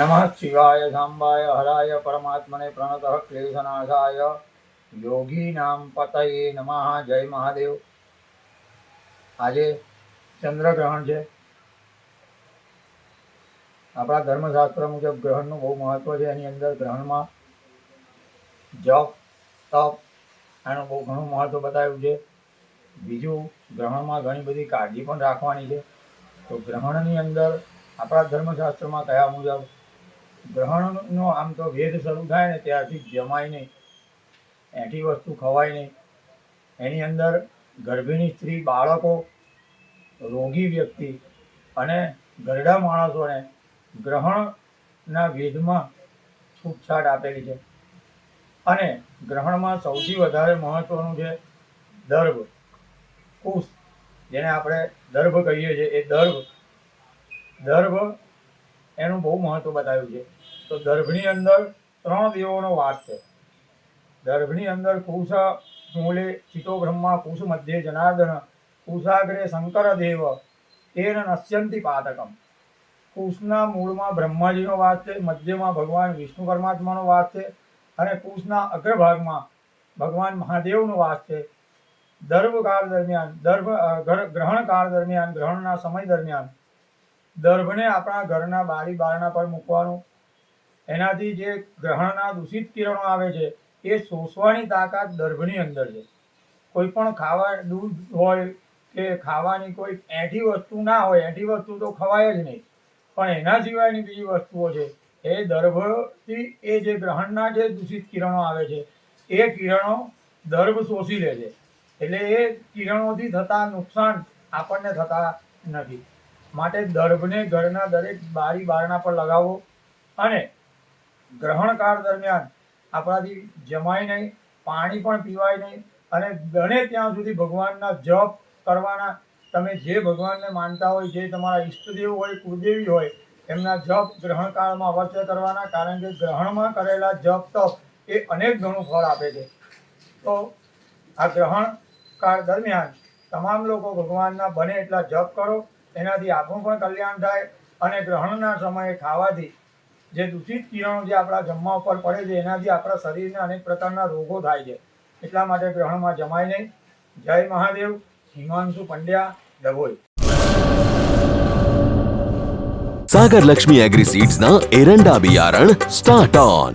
નમઃ શિવાય સાંબાય હરાય પરમાત્મને પ્રણતઃ ક્લેશનાશાય યોગીનામ પતયે નમઃ જય મહાદેવ આજે ચંદ્રગ્રહણ છે. આપણા ધર્મશાસ્ત્ર મુજબ ગ્રહણનું બહુ મહત્વ છે. એની અંદર ગ્રહણમાં જપ, તપ એનું બહુ ઘણું મહત્વ બતાવ્યું છે. બીજું, ગ્રહણમાં ઘણી બધી કાળજી પણ રાખવાની છે. તો ગ્રહણની અંદર આપણા ધર્મશાસ્ત્રમાં કયા મુજબ ગ્રહણનો આમ તો વેદ શરૂ થાય ને ત્યારથી જમાય નહીં. એઠી વસ્તુ ખવાય નહીં. એની અંદર ગર્ભિણી સ્ત્રી બાળકો, રોગી વ્યક્તિ અને ગરડા માણસોને ગ્રહણના વેદમાં છૂટછાટ આપેલી છે. અને ગ્રહણમાં સૌથી વધારે મહત્વનું છે દર્ભ. કુશ, જેને આપણે દર્ભ કહીએ છીએ, એ દર્ભ. દર્ભ એનું બહુ મહત્વ બતાવ્યું છે. તો દર્ભની અંદર ત્રણ દેવોનો વાસ છે. દર્ભની અંદર કુશ મૂલે, ચિતો, બ્રહ્મા કુશ મધ્યે, જનાર્દન કુશાગ્રે શંકર, દેવ તેન નશ્યંતિ, પાતકમ. કુશના મૂળમાં બ્રહ્માજીનો વાસ છે, મધ્યમાં ભગવાન વિષ્ણુ પરમાત્માનો વાસ છે અને કુશના અગ્રભાગમાં ભગવાન મહાદેવનો વાસ છે. દર્ભકાળ દરમિયાન, દર્ભ ગ્રહણકાળ દરમિયાન, ગ્રહણના સમય દરમિયાન દર્ભને આપણા ઘરના બારી બારણા પર મૂકવાનું. એનાથી જે ગ્રહણના દૂષિત કિરણો આવે છે, એ શોષવાની તાકાત દર્ભની અંદર છે. કોઈ પણ ખાવા દૂધ હોય કે ખાવાની કોઈ એઠી વસ્તુ ના હોય એઠી વસ્તુ તો ખવાય જ નહીં. પણ એના સિવાયની બીજી વસ્તુઓ છે, એ દર્ભથી એ જે ગ્રહણના જે દૂષિત કિરણો આવે છે, એ કિરણો દર્ભ શોષી લે છે. એટલે એ કિરણોથી થતા નુકસાન આપણને થતા નથી. માટે દર્ભને ઘરના દરેક બારી બારણા પર લગાવો અને ગ્રહણકાળ દરમિયાન આપણાથી જમાય નહીં, પાણી પણ પીવાય નહીં અને બને ત્યાં સુધી ભગવાનના જપ કરવાના. તમે જે ભગવાનને માનતા હોય, જે તમારા ઈષ્ટદેવ હોય, કુળદેવી હોય, એમના જપ ગ્રહણકાળમાં અવશ્ય કરવાના, કારણ કે ગ્રહણમાં કરેલા જપ તપ એ અનેક ગણું ફળ આપે છે. તો આ ગ્રહણ કાળ દરમિયાન તમામ લોકો ભગવાનના બને એટલા જપ કરો. એનાથી આપણું પણ કલ્યાણ થાય અને ગ્રહણના સમયે ખાવાથી જે દૂષિત કિરણો જે આપણા જમવા ઉપર પડે છે, એનાથી આપણા શરીરને અનેક પ્રકારના રોગો થાય છે. એટલા માટે ગ્રહણમાં જમાય નહીં. જય મહાદેવ. હિમાંશુ પંડ્યા, ડભોઈ. સાગર લક્ષ્મી એગ્રી સીડ્સના એરંડા બિયારણ સ્ટાર્ટ ઓન.